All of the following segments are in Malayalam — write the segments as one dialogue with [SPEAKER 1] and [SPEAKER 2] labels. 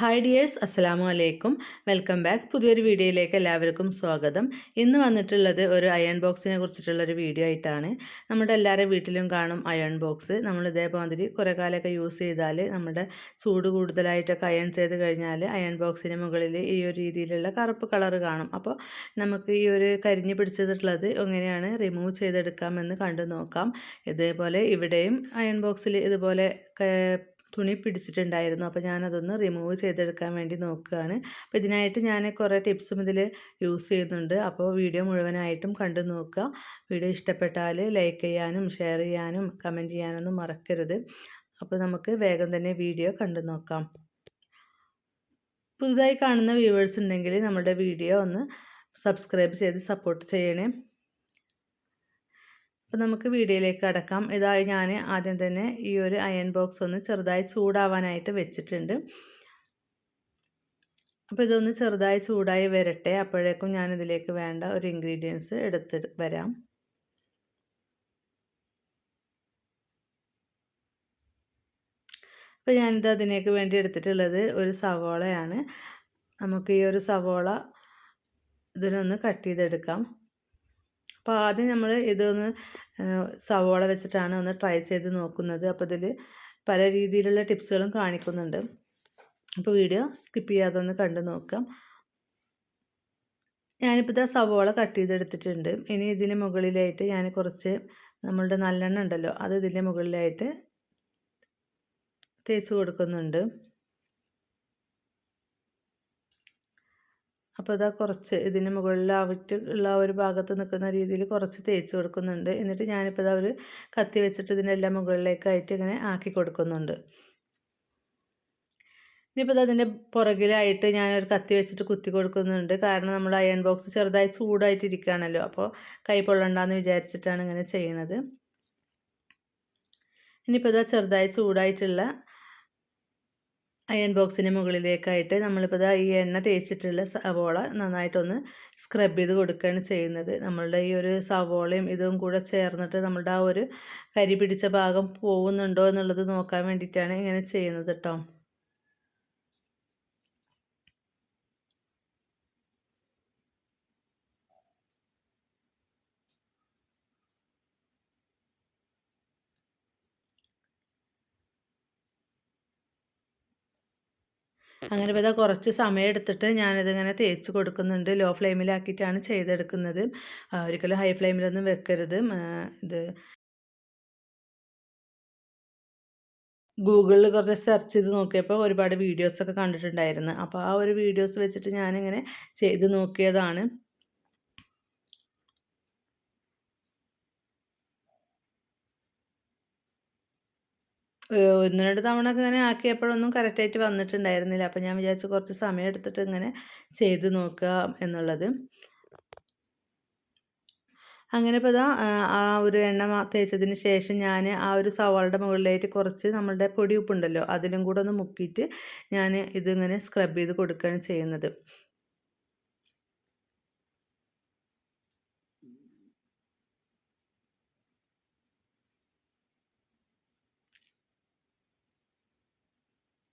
[SPEAKER 1] ഹായ് ഡിയേഴ്സ് അസ്സലാമു അലൈക്കും വെൽക്കം ബാക്ക് പുതിയൊരു വീഡിയോയിലേക്ക് എല്ലാവർക്കും സ്വാഗതം ഇന്ന് വന്നിട്ടുള്ളത് ഒരു അയൺ ബോക്സിനെ കുറിച്ചിട്ടുള്ളൊരു ഒരു വീഡിയോ ആയിട്ടാണ് നമ്മുടെ എല്ലാവരുടെ വീട്ടിലും കാണും അയൺ ബോക്സ് നമ്മൾ ഇതേമാതിരി കുറേ കാലമൊക്കെ യൂസ് ചെയ്താൽ നമ്മുടെ ചൂട് കൂടുതലായിട്ടൊക്കെ അയൺ ചെയ്ത് കഴിഞ്ഞാൽ അയൺ ബോക്സിന് മുകളിൽ ഈ ഒരു രീതിയിലുള്ള കറുപ്പ് കളർ കാണും അപ്പോൾ നമുക്ക് ഈ ഒരു കരിഞ്ഞ് പിടിച്ചിട്ടുള്ളത് എങ്ങനെയാണ് റിമൂവ് ചെയ്തെടുക്കാമെന്ന് കണ്ടു നോക്കാം ഇതേപോലെ ഇവിടെയും അയൺ ബോക്സിൽ ഇതുപോലെ തുണി പിടിച്ചിട്ടുണ്ടായിരുന്നു അപ്പോൾ ഞാനതൊന്ന് റിമൂവ് ചെയ്തെടുക്കാൻ വേണ്ടി നോക്കുകയാണ് അപ്പോൾ ഇതിനായിട്ട് ഞാൻ കുറേ ടിപ്സും ഇതിൽ യൂസ് ചെയ്യുന്നുണ്ട് അപ്പോൾ വീഡിയോ മുഴുവനായിട്ടും കണ്ടു നോക്കുക വീഡിയോ ഇഷ്ടപ്പെട്ടാൽ ലൈക്ക് ചെയ്യാനും ഷെയർ ചെയ്യാനും കമൻറ്റ് ചെയ്യാനൊന്നും മറക്കരുത് അപ്പോൾ നമുക്ക് വേഗം തന്നെ വീഡിയോ കണ്ടു നോക്കാം പുതുതായി കാണുന്ന വ്യൂവേഴ്സ് ഉണ്ടെങ്കിൽ നമ്മുടെ വീഡിയോ ഒന്ന് സബ്സ്ക്രൈബ് ചെയ്ത് സപ്പോർട്ട് ചെയ്യണേ അപ്പോൾ നമുക്ക് വീഡിയോയിലേക്ക് അടക്കാം ഇതാ ഞാൻ ആദ്യം തന്നെ ഈ ഒരു അയൺ ബോക്സ് ഒന്ന് ചെറുതായി ചൂടാവാനായിട്ട് വെച്ചിട്ടുണ്ട് അപ്പോൾ ഇതൊന്ന് ചെറുതായി ചൂടായി വരട്ടെ അപ്പോഴേക്കും ഞാനിതിലേക്ക് വേണ്ട ഒരു ഇൻഗ്രീഡിയൻസ് എടുത്ത് വരാം അപ്പോൾ ഞാനിത് അതിനേക്ക് വേണ്ടി എടുത്തിട്ടുള്ളത് ഒരു സവോളയാണ് നമുക്ക് ഈ ഒരു സവോള ഇതിനൊന്ന് കട്ട് ചെയ്തെടുക്കാം അപ്പോൾ ആദ്യം നമ്മൾ ഇതൊന്ന് സവോള വെച്ചിട്ടാണ് ഒന്ന് ട്രൈ ചെയ്ത് നോക്കുന്നത് അപ്പോൾ ഇതിൽ പല രീതിയിലുള്ള ടിപ്സുകളും കാണിക്കുന്നുണ്ട് അപ്പോൾ വീഡിയോ സ്കിപ്പ് ചെയ്യാതെ ഒന്ന് കണ്ടു നോക്കാം ഞാനിപ്പോൾ ഇതാ സവോള കട്ട് ചെയ്തെടുത്തിട്ടുണ്ട് ഇനി ഇതിന് മുകളിലായിട്ട് ഞാൻ കുറച്ച് നമ്മളുടെ നല്ലെണ്ണ ഉണ്ടല്ലോ അത് ഇതിൻ്റെ മുകളിലായിട്ട് തേച്ച് കൊടുക്കുന്നുണ്ട് അപ്പോൾ ഇതാ കുറച്ച് ഇതിന് മുകളിലാവിട്ട് ഉള്ള ഒരു ഭാഗത്ത് നിൽക്കുന്ന രീതിയിൽ കുറച്ച് തേച്ച് കൊടുക്കുന്നുണ്ട് എന്നിട്ട് ഞാനിപ്പോൾ ഇതാ ഒരു കത്തി വെച്ചിട്ട് ഇതിനെല്ലാം മുകളിലേക്കായിട്ട് ഇങ്ങനെ ആക്കി കൊടുക്കുന്നുണ്ട് ഇനിയിപ്പോൾ അതിൻ്റെ പുറകിലായിട്ട് ഞാനൊരു കത്തി വെച്ചിട്ട് കുത്തി കൊടുക്കുന്നുണ്ട് കാരണം നമ്മൾ അയൺ ബോക്സ് ചെറുതായി ചൂടായിട്ട് അപ്പോൾ കൈ പൊള്ളണ്ടെന്ന് വിചാരിച്ചിട്ടാണ് ഇങ്ങനെ ചെയ്യണത് ഇനിയിപ്പോൾ ഇതാ ചെറുതായി ചൂടായിട്ടുള്ള അയൺ ബോക്സിന് മുകളിലേക്കായിട്ട് നമ്മളിപ്പോൾ ഈ എണ്ണ തേച്ചിട്ടുള്ള സവോള നന്നായിട്ടൊന്ന് സ്ക്രബ് ചെയ്ത് കൊടുക്കുകയാണ് ചെയ്യുന്നത് നമ്മളുടെ ഈ ഒരു സവോളയും ഇതും കൂടെ ചേർന്നിട്ട് നമ്മളുടെ ആ ഒരു കരി പിടിച്ച ഭാഗം പോകുന്നുണ്ടോ എന്നുള്ളത് നോക്കാൻ വേണ്ടിയിട്ടാണ് ഇങ്ങനെ ചെയ്യുന്നത് കേട്ടോ അങ്ങനെ ഇപ്പോൾ കുറച്ച് സമയം എടുത്തിട്ട് ഞാനിതിങ്ങനെ തേച്ച് കൊടുക്കുന്നുണ്ട് ലോ ഫ്ലെയിമിലാക്കിയിട്ടാണ് ചെയ്തെടുക്കുന്നത് ഒരിക്കലും ഹൈ ഫ്ലെയിമിലൊന്നും വെക്കരുത് ഇത് ഗൂഗിളിൽ കുറച്ച് സെർച്ച് ചെയ്ത് നോക്കിയപ്പോൾ ഒരുപാട് വീഡിയോസൊക്കെ കണ്ടിട്ടുണ്ടായിരുന്നു അപ്പോൾ ആ ഒരു വീഡിയോസ് വെച്ചിട്ട് ഞാനിങ്ങനെ ചെയ്ത് നോക്കിയതാണ് ഒന്ന് രണ്ട് തവണ ഇങ്ങനെ ആക്കിയപ്പോഴൊന്നും കറക്റ്റായിട്ട് വന്നിട്ടുണ്ടായിരുന്നില്ല അപ്പോൾ ഞാൻ വിചാരിച്ചു കുറച്ച് സമയം എടുത്തിട്ട് ഇങ്ങനെ ചെയ്ത് നോക്കുക എന്നുള്ളത് അങ്ങനെ ഇപ്പോൾ ഇതാ ആ ഒരു എണ്ണ തേച്ചതിന് ശേഷം ഞാൻ ആ ഒരു സവാളുടെ മുകളിലായിട്ട് കുറച്ച് നമ്മളുടെ ഉപ്പുണ്ടല്ലോ അതിലും കൂടെ ഒന്ന് മുക്കിയിട്ട് ഞാൻ ഇതിങ്ങനെ സ്ക്രബ് ചെയ്ത് കൊടുക്കുകയാണ് ചെയ്യുന്നത്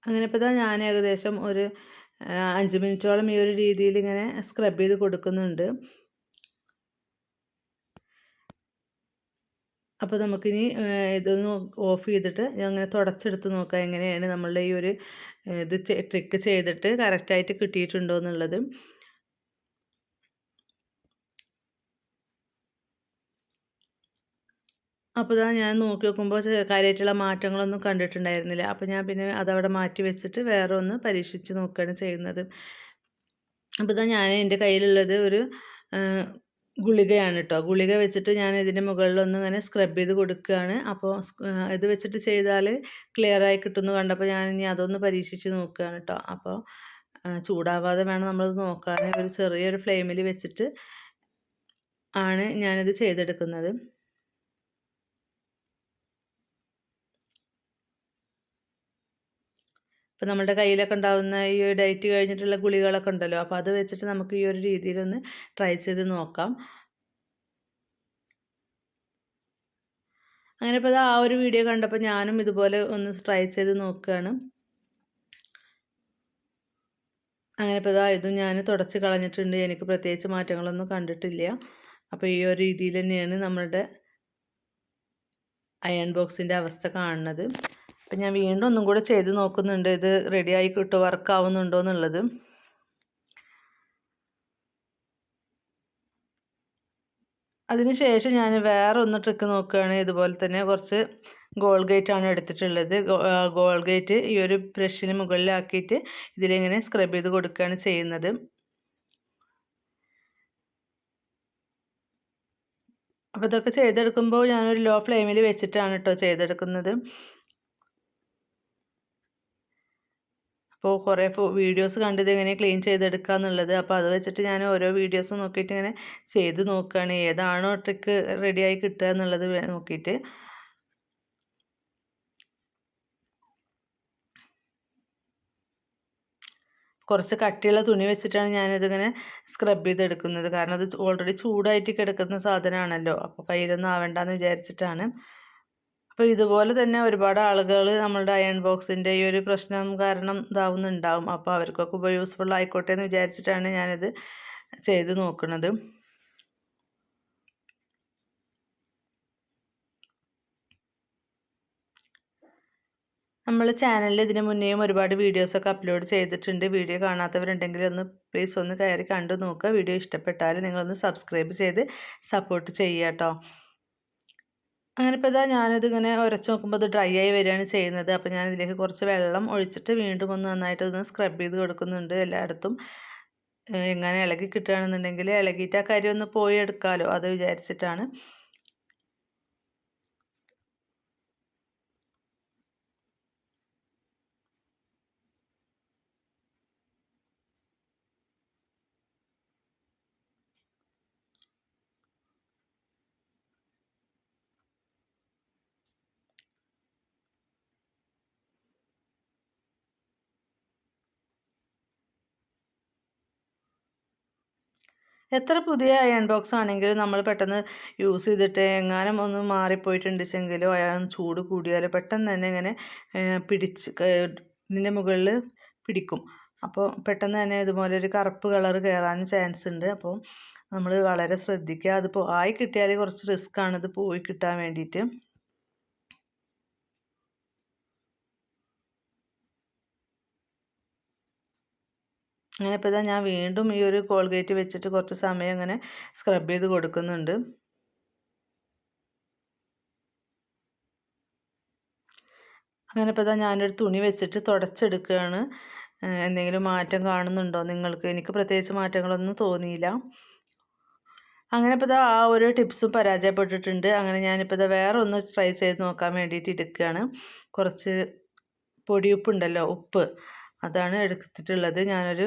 [SPEAKER 1] അങ്ങനെ ഇപ്പോൾ ഞാൻ ഏകദേശം ഒരു അഞ്ച് മിനിറ്റോളം ഈ ഒരു രീതിയിൽ ഇങ്ങനെ സ്ക്രബ് ചെയ്ത് കൊടുക്കുന്നുണ്ട് അപ്പോൾ നമുക്കിനി ഇതൊന്ന് ഓഫ് ചെയ്തിട്ട് ഞാൻ അങ്ങനെ തുടച്ചെടുത്ത് നോക്കാം എങ്ങനെയാണ് നമ്മളുടെ ഈ ഒരു ഇത് ട്രിക്ക് ചെയ്തിട്ട് കറക്റ്റായിട്ട് കിട്ടിയിട്ടുണ്ടോ എന്നുള്ളത് അപ്പോൾ ഇതാ ഞാൻ നോക്കി നോക്കുമ്പോൾ കാര്യമായിട്ടുള്ള മാറ്റങ്ങളൊന്നും കണ്ടിട്ടുണ്ടായിരുന്നില്ല അപ്പോൾ ഞാൻ പിന്നെ അതവിടെ മാറ്റി വെച്ചിട്ട് വേറെ ഒന്ന് പരീക്ഷിച്ച് നോക്കുകയാണ് ചെയ്യുന്നത് അപ്പോൾ ഇതാ ഞാൻ എൻ്റെ കയ്യിലുള്ളത് ഒരു ഗുളികയാണ് കേട്ടോ ഗുളിക വെച്ചിട്ട് ഞാൻ ഇതിൻ്റെ മുകളിലൊന്ന് ഇങ്ങനെ സ്ക്രബ് ചെയ്ത് കൊടുക്കുകയാണ് അപ്പോൾ ഇത് വെച്ചിട്ട് ചെയ്താൽ ക്ലിയർ ആയി കിട്ടുമെന്ന് കണ്ടപ്പോൾ ഞാൻ ഇനി അതൊന്ന് പരീക്ഷിച്ച് നോക്കുകയാണ് കേട്ടോ അപ്പോൾ ചൂടാവാതെ വേണം നമ്മളത് നോക്കാൻ ഒരു ചെറിയൊരു ഫ്ലെയിമിൽ വെച്ചിട്ട് ആണ് ഞാനിത് ചെയ്തെടുക്കുന്നത് അപ്പോൾ നമ്മുടെ കയ്യിലൊക്കെ ഉണ്ടാകുന്ന ഈ ഡയറ്റ് കഴിഞ്ഞിട്ടുള്ള ഗുളികകളൊക്കെ ഉണ്ടല്ലോ അപ്പോൾ അത് വെച്ചിട്ട് നമുക്ക് ഈ ഒരു രീതിയിലൊന്ന് ട്രൈ ചെയ്ത് നോക്കാം അങ്ങനെ ഇപ്പോൾ ആ ഒരു വീഡിയോ കണ്ടപ്പോൾ ഞാനും ഇതുപോലെ ഒന്ന് ട്രൈ ചെയ്ത് നോക്കുകയാണ് അങ്ങനെ ഇപ്പോൾ ഇതാ ഇതും ഞാൻ തുടച്ച് കളഞ്ഞിട്ടുണ്ട് എനിക്ക് പ്രത്യേകിച്ച് മാറ്റങ്ങളൊന്നും കണ്ടിട്ടില്ല അപ്പോൾ ഈ ഒരു രീതിയിൽ തന്നെയാണ് നമ്മളുടെ അയൺ ബോക്സിൻ്റെ അവസ്ഥ കാണുന്നത് അപ്പം ഞാൻ വീണ്ടും ഒന്നും കൂടെ ചെയ്ത് നോക്കുന്നുണ്ട് ഇത് ആയി കിട്ടുമോ വർക്ക് ആവുന്നുണ്ടോ എന്നുള്ളത് അതിനുശേഷം ഞാൻ വേറെ ഒന്ന് ട്രിക്ക് നോക്കുകയാണ് ഇതുപോലെ തന്നെ കുറച്ച് ഗോൾ ഗേറ്റ് ആണ് എടുത്തിട്ടുള്ളത് ഗോൾ ഗേറ്റ് ഈ ഒരു ബ്രഷിന് മുകളിലാക്കിയിട്ട് ഇതിലിങ്ങനെ സ്ക്രബ് ചെയ്ത് കൊടുക്കുകയാണ് ചെയ്യുന്നത് അപ്പോൾ ഇതൊക്കെ ചെയ്തെടുക്കുമ്പോൾ ഞാനൊരു ലോ ഫ്ലെയിമിൽ വെച്ചിട്ടാണ് കേട്ടോ ചെയ്തെടുക്കുന്നത് അപ്പോൾ കുറേ വീഡിയോസ് കണ്ടത് എങ്ങനെ ക്ലീൻ ചെയ്തെടുക്കുക എന്നുള്ളത് അപ്പോൾ അത് വെച്ചിട്ട് ഞാൻ ഓരോ വീഡിയോസ് നോക്കിയിട്ട് ഇങ്ങനെ ചെയ്ത് നോക്കുകയാണ് ഏതാണോ ട്രിക്ക് റെഡിയായി കിട്ടുക എന്നുള്ളത് നോക്കിയിട്ട് കുറച്ച് കട്ടിയുള്ള തുണി വെച്ചിട്ടാണ് ഞാനിതിങ്ങനെ സ്ക്രബ് ചെയ്തെടുക്കുന്നത് കാരണം അത് ഓൾറെഡി ചൂടായിട്ട് കിടക്കുന്ന സാധനമാണല്ലോ അപ്പോൾ കയ്യിലൊന്നും ആവേണ്ടെന്ന് വിചാരിച്ചിട്ടാണ് അപ്പോൾ ഇതുപോലെ തന്നെ ഒരുപാട് ആളുകൾ നമ്മളുടെ അയൺ ബോക്സിൻ്റെ ഈ ഒരു പ്രശ്നം കാരണം ഇതാവുന്നുണ്ടാവും അപ്പോൾ അവർക്കൊക്കെ ഉപ യൂസ്ഫുൾ ആയിക്കോട്ടെ എന്ന് വിചാരിച്ചിട്ടാണ് ഞാനിത് ചെയ്ത് നോക്കുന്നത് നമ്മൾ ചാനലിൽ ഇതിനു മുന്നേയും ഒരുപാട് വീഡിയോസൊക്കെ അപ്ലോഡ് ചെയ്തിട്ടുണ്ട് വീഡിയോ കാണാത്തവരുണ്ടെങ്കിൽ ഒന്ന് പ്ലീസ് ഒന്ന് കയറി കണ്ടു നോക്കുക വീഡിയോ ഇഷ്ടപ്പെട്ടാൽ നിങ്ങളൊന്ന് സബ്സ്ക്രൈബ് ചെയ്ത് സപ്പോർട്ട് ചെയ്യുക കേട്ടോ അങ്ങനെ ഇപ്പോൾ ഇതാ ഇങ്ങനെ ഉരച്ച് നോക്കുമ്പോൾ അത് ഡ്രൈ ആയി വരികയാണ് ചെയ്യുന്നത് അപ്പോൾ ഞാൻ ഇതിലേക്ക് കുറച്ച് വെള്ളം ഒഴിച്ചിട്ട് വീണ്ടും ഒന്ന് നന്നായിട്ട് ഒന്ന് സ്ക്രബ് ചെയ്ത് കൊടുക്കുന്നുണ്ട് എല്ലായിടത്തും എങ്ങനെ ഇളകി കിട്ടുകയാണെന്നുണ്ടെങ്കിൽ ഇളകിയിട്ട് ആ കരി ഒന്ന് പോയി എടുക്കാമല്ലോ അത് വിചാരിച്ചിട്ടാണ് എത്ര പുതിയ അയൺ ബോക്സ് ആണെങ്കിലും നമ്മൾ പെട്ടെന്ന് യൂസ് ചെയ്തിട്ട് എങ്ങാനും ഒന്ന് മാറിപ്പോയിട്ടുണ്ടെങ്കിലും അയാൾ ചൂട് കൂടിയാലോ പെട്ടെന്ന് തന്നെ ഇങ്ങനെ പിടിച്ച് ഇതിൻ്റെ മുകളിൽ പിടിക്കും അപ്പോൾ പെട്ടെന്ന് തന്നെ ഇതുപോലെ ഒരു കറുപ്പ് കളർ കയറാൻ ചാൻസ് ഉണ്ട് അപ്പോൾ നമ്മൾ വളരെ ശ്രദ്ധിക്കുക അതിപ്പോൾ ആയി കിട്ടിയാൽ കുറച്ച് റിസ്ക്കാണ് ഇത് പോയി കിട്ടാൻ വേണ്ടിയിട്ട് അങ്ങനെ ഇപ്പോൾ ഇതാ ഞാൻ വീണ്ടും ഈ ഒരു കോൾഗേറ്റ് വെച്ചിട്ട് കുറച്ച് സമയം അങ്ങനെ സ്ക്രബ് ചെയ്ത് കൊടുക്കുന്നുണ്ട് അങ്ങനെ ഇപ്പോൾ ഇതാ ഞാനൊരു തുണി വെച്ചിട്ട് തുടച്ചെടുക്കുകയാണ് എന്തെങ്കിലും മാറ്റം കാണുന്നുണ്ടോ നിങ്ങൾക്ക് എനിക്ക് പ്രത്യേകിച്ച് മാറ്റങ്ങളൊന്നും തോന്നിയില്ല അങ്ങനെ ഇപ്പോൾ ഇതാ ആ ഒരു ടിപ്സും പരാജയപ്പെട്ടിട്ടുണ്ട് അങ്ങനെ ഞാനിപ്പോൾ ഇതാ വേറെ ഒന്ന് ട്രൈ ചെയ്ത് നോക്കാൻ വേണ്ടിയിട്ട് എടുക്കുകയാണ് കുറച്ച് പൊടിയുപ്പുണ്ടല്ലോ ഉപ്പ് അതാണ് എടുത്തിട്ടുള്ളത് ഞാനൊരു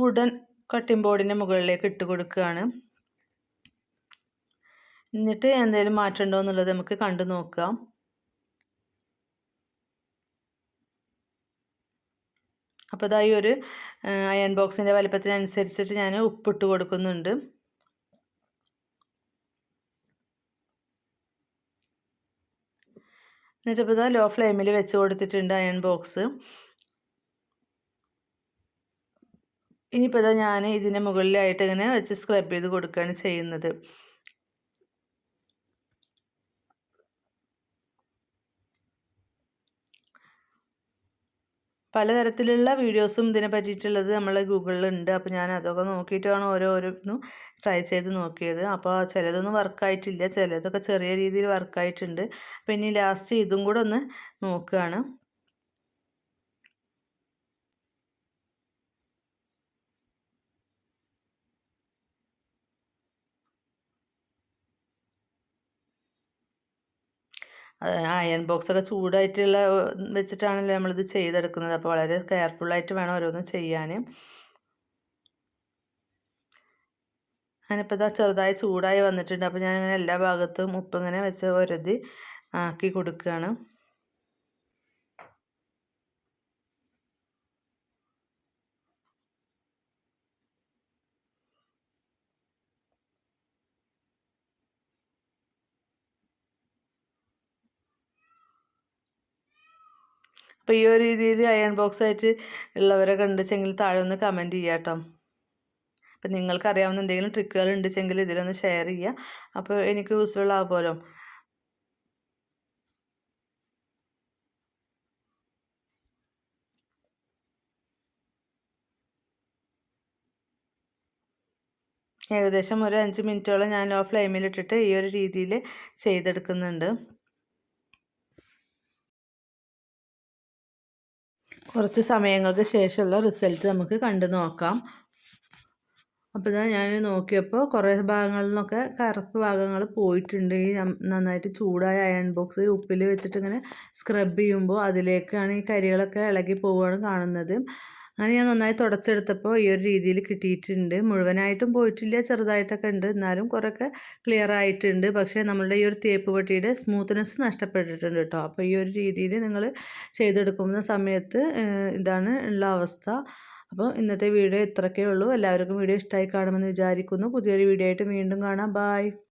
[SPEAKER 1] വുഡൻ കട്ടിംഗ് ബോർഡിൻ്റെ മുകളിലേക്ക് ഇട്ട് കൊടുക്കുകയാണ് എന്നിട്ട് എന്തെങ്കിലും മാറ്റമുണ്ടോ എന്നുള്ളത് നമുക്ക് കണ്ടു നോക്കാം അപ്പോൾ ഇതായി ഒരു അയൺ ബോക്സിൻ്റെ വലിപ്പത്തിനനുസരിച്ചിട്ട് ഞാൻ ഉപ്പിട്ട് കൊടുക്കുന്നുണ്ട് എന്നിട്ടിപ്പോൾ ഇതാ ലോ ഫ്ലെയിമിൽ വെച്ച് കൊടുത്തിട്ടുണ്ട് അയൺ ബോക്സ് ഇനിയിപ്പോൾ ഇതാ ഞാൻ ഇതിൻ്റെ മുകളിലായിട്ട് ഇങ്ങനെ വെച്ച് സ്ക്രബ് ചെയ്ത് കൊടുക്കുകയാണ് ചെയ്യുന്നത് പലതരത്തിലുള്ള വീഡിയോസും ഇതിനെ പറ്റിയിട്ടുള്ളത് നമ്മൾ ഗൂഗിളിലുണ്ട് അപ്പോൾ ഞാൻ അതൊക്കെ നോക്കിയിട്ടാണ് ഓരോരോന്നും ട്രൈ ചെയ്ത് നോക്കിയത് അപ്പോൾ ചിലതൊന്നും വർക്കായിട്ടില്ല ചിലതൊക്കെ ചെറിയ രീതിയിൽ വർക്കായിട്ടുണ്ട് പിന്നെ ലാസ്റ്റ് ഇതും കൂടെ ഒന്ന് നോക്കുകയാണ് അയൺ ഒക്കെ ചൂടായിട്ടുള്ള വെച്ചിട്ടാണല്ലോ നമ്മളിത് ചെയ്തെടുക്കുന്നത് അപ്പോൾ വളരെ കെയർഫുള്ളായിട്ട് വേണം ഓരോന്ന് ചെയ്യാൻ അതിനിപ്പോൾ ഇതാ ചെറുതായി ചൂടായി വന്നിട്ടുണ്ട് അപ്പോൾ ഞാൻ എല്ലാ ഭാഗത്തും ഉപ്പ് ഇങ്ങനെ വെച്ച് ഒരതി ആക്കി കൊടുക്കുകയാണ് അപ്പോൾ ഈ ഒരു രീതിയിൽ അയൺ ബോക്സ് ആയിട്ട് ഉള്ളവരെ കണ്ടിച്ചെങ്കിൽ താഴെ ഒന്ന് കമൻറ്റ് ചെയ്യാം കേട്ടോ അപ്പം നിങ്ങൾക്കറിയാവുന്ന എന്തെങ്കിലും ട്രിക്കുകൾ ഉണ്ടെങ്കിൽ ഇതിലൊന്ന് ഷെയർ ചെയ്യുക അപ്പോൾ എനിക്ക് യൂസ്ഫുൾ ആകുമല്ലോ ഏകദേശം ഒരു അഞ്ച് മിനിറ്റോളം ഞാൻ ലോ ഫ്ലെയിമിലിട്ടിട്ട് ഈ ഒരു രീതിയിൽ ചെയ്തെടുക്കുന്നുണ്ട് കുറച്ച് സമയങ്ങൾക്ക് ശേഷമുള്ള റിസൾട്ട് നമുക്ക് കണ്ടു നോക്കാം അപ്പോൾ ഇതാ ഞാൻ നോക്കിയപ്പോൾ കുറേ ഭാഗങ്ങളിൽ നിന്നൊക്കെ കറുപ്പ് ഭാഗങ്ങൾ പോയിട്ടുണ്ട് ഈ നന്നായിട്ട് ചൂടായ അയൺ ബോക്സ് ഉപ്പിൽ വെച്ചിട്ട് ഇങ്ങനെ സ്ക്രബ് ചെയ്യുമ്പോൾ അതിലേക്കാണ് ഈ കരികളൊക്കെ ഇളകി പോവുകയാണ് കാണുന്നത് അങ്ങനെ ഞാൻ നന്നായി തുടച്ചെടുത്തപ്പോൾ ഈ ഒരു രീതിയിൽ കിട്ടിയിട്ടുണ്ട് മുഴുവനായിട്ടും പോയിട്ടില്ല ചെറുതായിട്ടൊക്കെ ഉണ്ട് എന്നാലും കുറേയൊക്കെ ക്ലിയർ ആയിട്ടുണ്ട് പക്ഷേ നമ്മളുടെ ഈ ഒരു തേപ്പ് പെട്ടിയുടെ സ്മൂത്ത്നെസ് നഷ്ടപ്പെട്ടിട്ടുണ്ട് കേട്ടോ അപ്പോൾ ഈ ഒരു രീതിയിൽ നിങ്ങൾ ചെയ്തെടുക്കുന്ന സമയത്ത് ഇതാണ് ഉള്ള അവസ്ഥ അപ്പോൾ ഇന്നത്തെ വീഡിയോ ഇത്രയൊക്കെ ഉള്ളൂ എല്ലാവർക്കും വീഡിയോ ഇഷ്ടമായി കാണുമെന്ന് വിചാരിക്കുന്നു പുതിയൊരു വീഡിയോ ആയിട്ട് വീണ്ടും കാണാം ബായ്